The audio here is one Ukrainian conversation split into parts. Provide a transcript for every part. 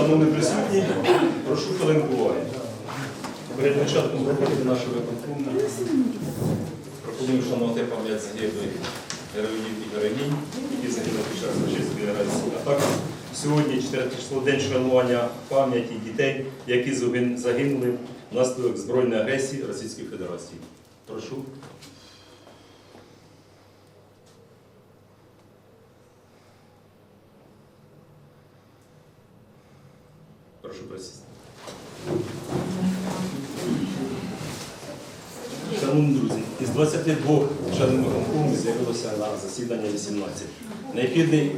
Шановні присутні, прошу хвилинку уваги. Перед початком роботи нашого виконкому пропоную вшанувати пам'ять загиблих героїв і героїнь, які загинули під час російської агресії. А також сьогодні, 4 число, день шанування пам'яті дітей, які загинули внаслідок збройної агресії Російської Федерації. Прошу. Прошу присісти. Шановні друзі, із 22 членів виконкому з'явилося на засідання 18. Необхідний е,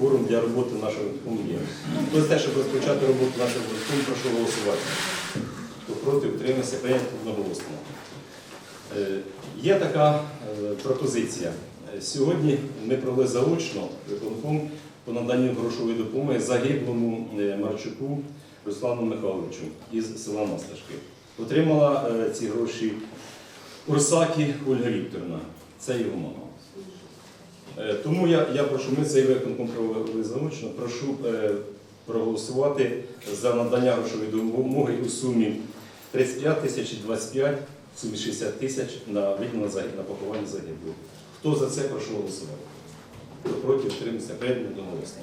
форум для роботи нашого виконкому є. Хто за те, щоб розпочати роботу нашого виконкому, прошу голосувати. Хто проти, утримався, прийнято одноголосно. Е, Є така е, пропозиція. Е, Сьогодні ми провели заочно виконком по наданню грошової допомоги загиблому е, Марчуку Руслану Михайловичу із села Масташки. Отримала е, ці гроші Урсакі Ольга Вікторівна. Це його мама. Е, Тому я, я прошу, ми цей виконком провели заочно, прошу проголосувати за надання грошової допомоги у сумі 35 тисяч 25, в сумі 60 тисяч на виділення на поховання загиблих. Хто за це прошу голосувати? Проти, утримався, прийнято голосно.